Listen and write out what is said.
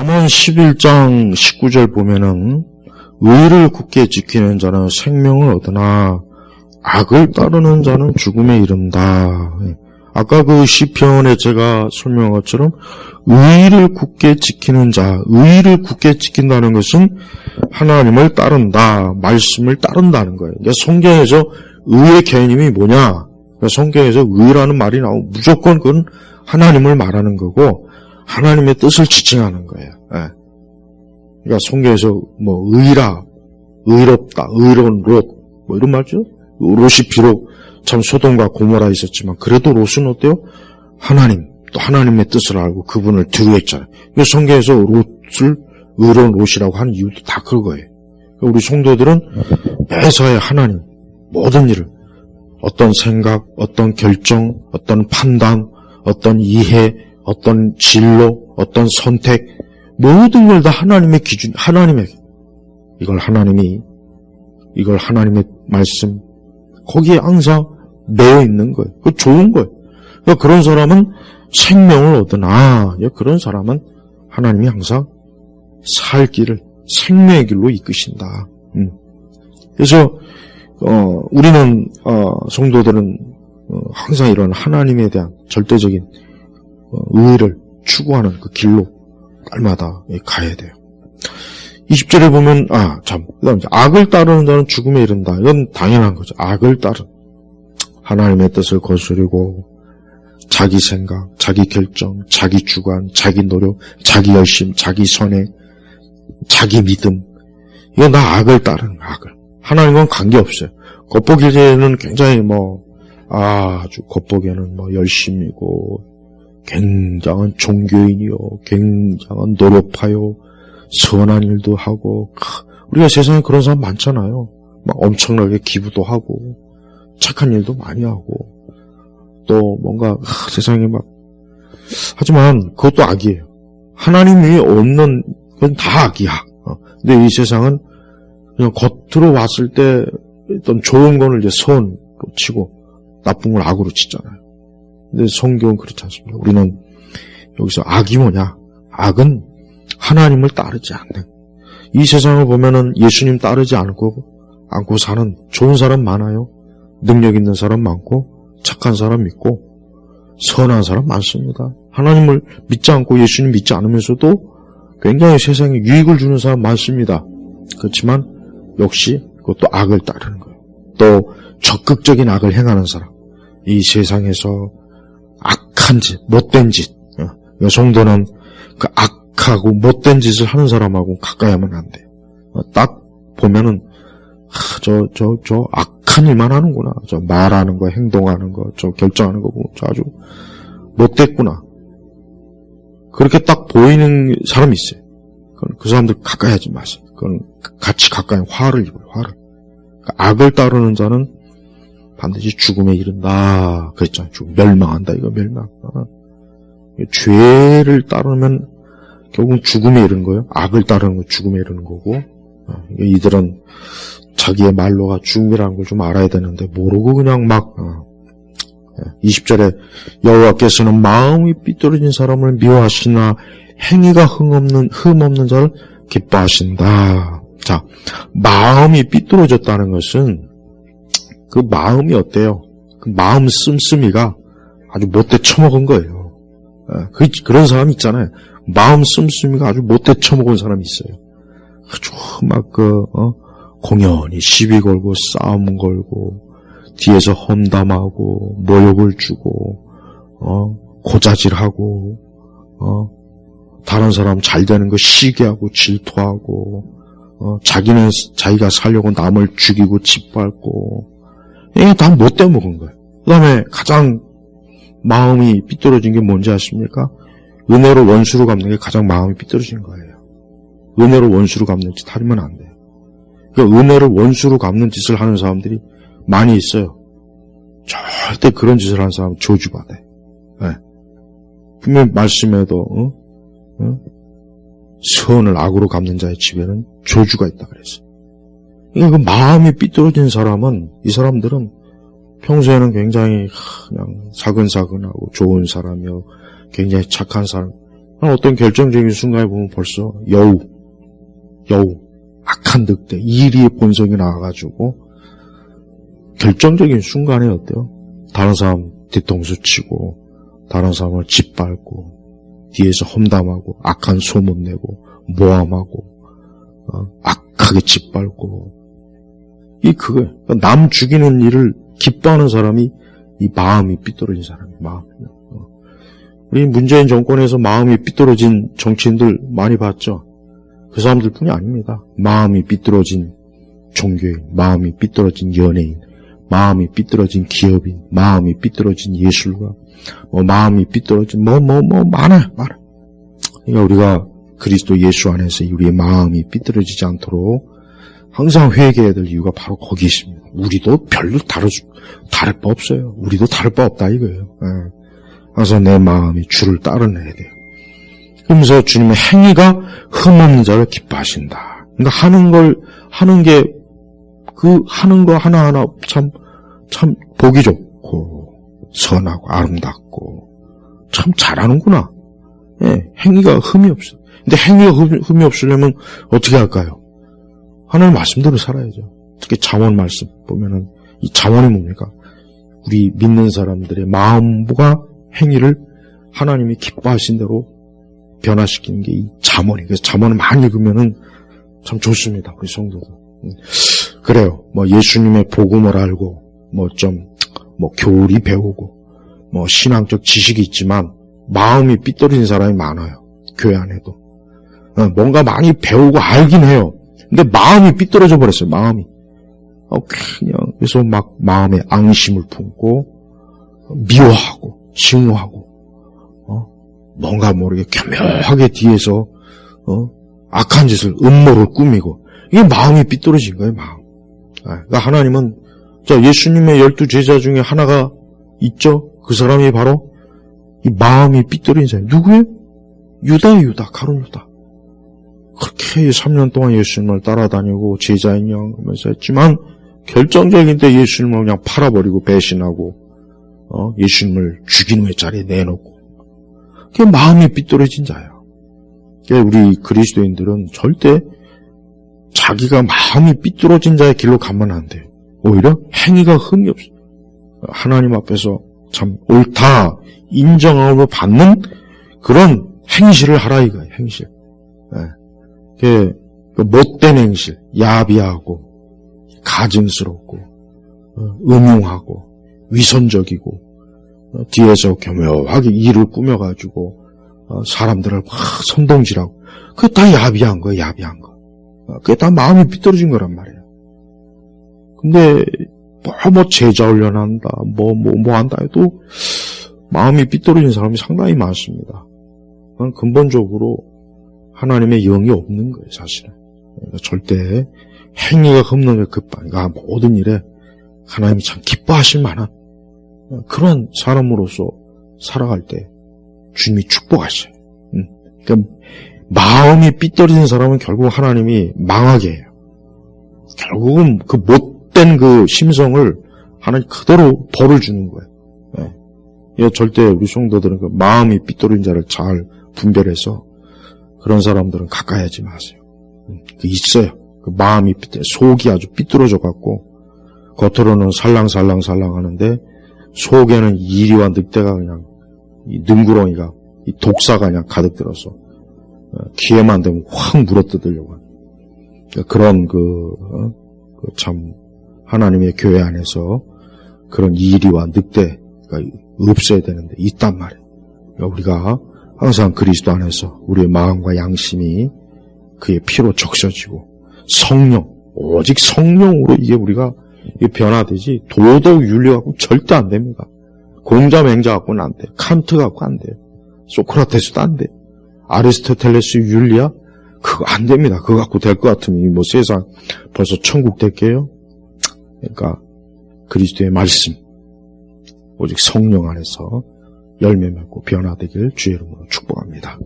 잠언 11장 19절 보면은 의를 굳게 지키는 자는 생명을 얻으나 악을 따르는 자는 죽음에 이른다. 아까 그 시편에 제가 설명한 것처럼 의를 굳게 지키는 자, 의를 굳게 지킨다는 것은 하나님을 따른다, 말씀을 따른다는 거예요. 그러니까 성경에서 의의 개념이 뭐냐? 그러니까 성경에서 의라는 말이 나오고 무조건 그건 하나님을 말하는 거고 하나님의 뜻을 지칭하는 거예요. 예. 그러니까 성경에서 뭐 의라, 의롭다, 의로운 롯, 뭐 이런 말죠. 롯이 비록 참 소돔과 고모라 있었지만 그래도 롯은 어때요? 하나님, 또 하나님의 뜻을 알고 그분을 두려워했잖아요. 이 성경에서 롯을 의로운 롯이라고 하는 이유도 다 그거예요. 우리 성도들은 매사에 하나님 모든 일을 어떤 생각, 어떤 결정, 어떤 판단, 어떤 이해, 어떤 진로, 어떤 선택 모든 걸 다 하나님의 기준, 하나님의 이걸 하나님이 이걸 하나님의 말씀 거기에 항상 매여 있는 거예요. 그 좋은 거예요. 그러니까 그런 사람은 생명을 얻으나 그런 사람은 하나님이 항상 살 길을 생명의 길로 이끄신다. 음. 그래서 어, 우리는 어, 성도들은 어, 항상 이런 하나님에 대한 절대적인 어, 의를 추구하는 그 길로 날마다 가야 돼요. 20절에 보면 아참 그다음 에 악을 따르는 자는 죽음에 이른다. 이건 당연한 거죠. 악을 따른 하나님의 뜻을 거스르고 자기 생각, 자기 결정, 자기 주관, 자기 노력, 자기 열심, 자기 선행, 자기 믿음 이건 다 악을 따르는 악을 하나님과는 관계 없어요. 겉보기에는 굉장히 뭐 아주 겉보기에는 뭐 열심이고 굉장한 종교인이요, 굉장한 노력파요, 선한 일도 하고, 우리가 세상에 그런 사람 많잖아요. 막 엄청나게 기부도 하고, 착한 일도 많이 하고, 또 뭔가 세상에 막, 하지만 그것도 악이에요. 하나님이 없는 건 다 악이야. 어, 근데 이 세상은 그냥 겉으로 왔을 때 어떤 좋은 거를 이제 선으로 치고 나쁜 걸 악으로 치잖아요. 근데 성경은 그렇지 않습니다. 우리는 여기서 악이 뭐냐? 악은 하나님을 따르지 않는. 이 세상을 보면은 예수님 따르지 않고, 않고 사는 좋은 사람 많아요. 능력 있는 사람 많고, 착한 사람 있고, 선한 사람 많습니다. 하나님을 믿지 않고 예수님 믿지 않으면서도 굉장히 세상에 유익을 주는 사람 많습니다. 그렇지만 역시 그것도 악을 따르는 거예요. 또 적극적인 악을 행하는 사람. 이 세상에서 악한 짓, 못된 짓. 어, 성도는 그 악하고 못된 짓을 하는 사람하고 가까이 하면 안 돼요. 어, 딱 보면은 저, 저, 저 악한 일만 하는구나. 저 말하는 거, 행동하는 거, 저 결정하는 거 보고 저 아주 못됐구나. 그렇게 딱 보이는 사람이 있어요. 그 사람들 가까이 하지 마세요. 그건 같이 가까이 화를 입어요, 화를. 그러니까 악을 따르는 자는 반드시 죽음에 이른다. 그랬잖아요. 죽음, 멸망한다. 이거 멸망. 어. 죄를 따르면 결국 죽음에 이르는 거예요. 악을 따르는 거 죽음에 이르는 거고. 어. 이들은 자기의 말로가 죽음이라는 걸 좀 알아야 되는데 모르고 그냥 막 어. 20절에 여호와께서는 마음이 삐뚤어진 사람을 미워하시나 행위가 흠없는 흠없는 자를 기뻐하신다. 자, 마음이 삐뚤어졌다는 것은 그 마음이 어때요? 그 마음 씀씀이가 아주 못돼 처먹은 거예요. 예, 그, 그런 사람 있잖아요. 마음 씀씀이가 아주 못돼 처먹은 사람이 있어요. 아주 막 그, 어, 공연히 시비 걸고 싸움 걸고 뒤에서 험담하고 모욕을 주고 어, 고자질하고 어, 다른 사람 잘 되는 거 시기하고 질투하고 어, 자기는 자기가 살려고 남을 죽이고 짓밟고 이게 다 못돼 먹은 거예요. 그 다음에 가장 마음이 삐뚤어진 게 뭔지 아십니까? 은혜로 원수로 갚는 게 가장 마음이 삐뚤어진 거예요. 은혜로 원수로 갚는 짓 하면 안 돼요. 그러니까 은혜로 원수로 갚는 짓을 하는 사람들이 많이 있어요. 절대 그런 짓을 하는 사람은 저주받아요. 네. 분명 말씀에도 어? 어? 선을 악으로 갚는 자의 집에는 저주가 있다 그랬어요. 그러니까 그 마음이 삐뚤어진 사람은 이 사람들은 평소에는 굉장히 그냥 사근사근하고 좋은 사람이요, 굉장히 착한 사람. 어떤 결정적인 순간에 보면 벌써 여우, 여우, 악한 늑대, 이리의 본성이 나와가지고 결정적인 순간에 어때요? 다른 사람 뒤통수 치고 다른 사람을 짓밟고 뒤에서 험담하고 악한 소문 내고 모함하고 어, 악하게 짓밟고 이 그거 남 죽이는 일을 기뻐하는 사람이 이 마음이 삐뚤어진 사람이 마음. 어. 우리 문재인 정권에서 마음이 삐뚤어진 정치인들 많이 봤죠. 그 사람들뿐이 아닙니다. 마음이 삐뚤어진 종교인, 마음이 삐뚤어진 연예인, 마음이 삐뚤어진 기업인, 마음이 삐뚤어진 예술가, 뭐 마음이 삐뚤어진 뭐 뭐뭐 많아요, 많아. 그러니까 우리가 그리스도 예수 안에서 우리의 마음이 삐뚤어지지 않도록 항상 회개해야 될 이유가 바로 거기 있습니다. 우리도 별로 다르, 다를 바 없어요. 우리도 다를 바 없다 이거예요. 예. 항상 내 마음이 주를 따르내야 돼요. 그러면서 주님의 행위가 흠없는 자를 기뻐하신다. 그러니까 하는 걸, 하는 게, 그 하는 거 하나하나 참, 참 보기 좋고, 선하고, 아름답고, 참 잘하는구나. 예, 행위가 흠이 없어. 근데 행위가 흠- 흠이 없으려면 어떻게 할까요? 하나님 말씀대로 살아야죠. 특히 자원 말씀 보면은 이 자원이 뭡니까? 우리 믿는 사람들의 마음과 행위를 하나님이 기뻐하신 대로 변화시키는 게 이 자원이. 그래서 자원을 많이 읽으면은 참 좋습니다. 우리 성도들. 음. 그래요. 뭐 예수님의 복음을 알고 뭐좀뭐 교리 배우고 뭐 신앙적 지식이 있지만 마음이 삐뚤어진 사람이 많아요. 교회 안에도. 어, 뭔가 많이 배우고 알긴 해요. 근데 마음이 삐뚤어져 버렸어요. 마음이. 어, 그냥 그래서 막 마음에 앙심을 품고 미워하고 증오하고 어? 뭔가 모르게 교묘하게 뒤에서 어? 악한 짓을 음모를 꾸미고 이게 마음이 삐뚤어진 거예요. 마음. 아, 그러니까 하나님은 자 예수님의 열두 제자 중에 하나가 있죠. 그 사람이 바로 이 마음이 삐뚤어진 사람 누구예요? 유다예요. 유다 가론 유다. 그렇게 3년 동안 예수님을 따라다니고 제자인 양 하면서 했지만 결정적인 때 예수님을 그냥 팔아버리고 배신하고 어, 예수님을 죽인 후에 자리에 내놓고 그게 마음이 삐뚤어진. 그게 우리 그리스도인들은 절대 자기가 마음이 삐뚤어진 자의 길로 가면 안 돼요. 오히려 행위가 흠이 없어요. 하나님 앞에서 참 옳다 인정함을 받는 그런 행실을 하라 이거예요. 행실. 예. 그 못된 행실, 야비하고 가증스럽고 어, 음흉하고 위선적이고 어, 뒤에서 교묘하게 일을 꾸며가지고 어, 사람들을 막 선동질하고 그게 다 야비한 거예요. 야비한 거. 어, 그게 다 마음이 삐뚤어진 거란 말이에요. 근데 뭐, 뭐 제자 훈련한다, 뭐 뭐뭐 한다 해도 마음이 삐뚤어진 사람이 상당히 많습니다. 그건 근본적으로 하나님의 영이 없는 거예요, 사실은. 그러니까 절대 행위가 없는 게 급하니까 모든 일에 하나님이 참 기뻐하실 만한 그런 사람으로서 살아갈 때 주님이 축복하셔요. 음. 그러니까 마음이 삐뚤어진 사람은 결국 하나님이 망하게 해요. 결국은 그 못된 그 심성을 하나님 그대로 벌을 주는 거예요. 예. 절대 우리 성도들은 그 마음이 삐뚤어진 자를 잘 분별해서 그런 사람들은 가까이 하지 마세요. 음, 그 있어요. 그 마음이 속이 아주 삐뚤어져 갖고 겉으로는 살랑살랑살랑 하는데 속에는 이리와 늑대가 그냥 이 능구렁이가 이 독사가 그냥 가득 들어서 어, 기회만 되면 확 물어뜯으려고 하는 그러니까 그런 그, 어, 그참 하나님의 교회 안에서 그런 이리와 늑대가 없어야 되는데 있단 말이에요. 그러니까 우리가 항상 그리스도 안에서 우리의 마음과 양심이 그의 피로 적셔지고 성령, 오직 성령으로 이게 우리가 변화되지 도덕 윤리 갖고 절대 안 됩니다. 공자 맹자 갖고는 안 돼요. 칸트 갖고 안 돼요. 소크라테스도 안 돼요. 아리스토텔레스 윤리야? 그거 안 됩니다. 그거 갖고 될 것 같으면 뭐 세상 벌써 천국 될게요. 그러니까 그리스도의 말씀, 오직 성령 안에서 열매 맺고 변화되길 주의 이름으로 축복합니다.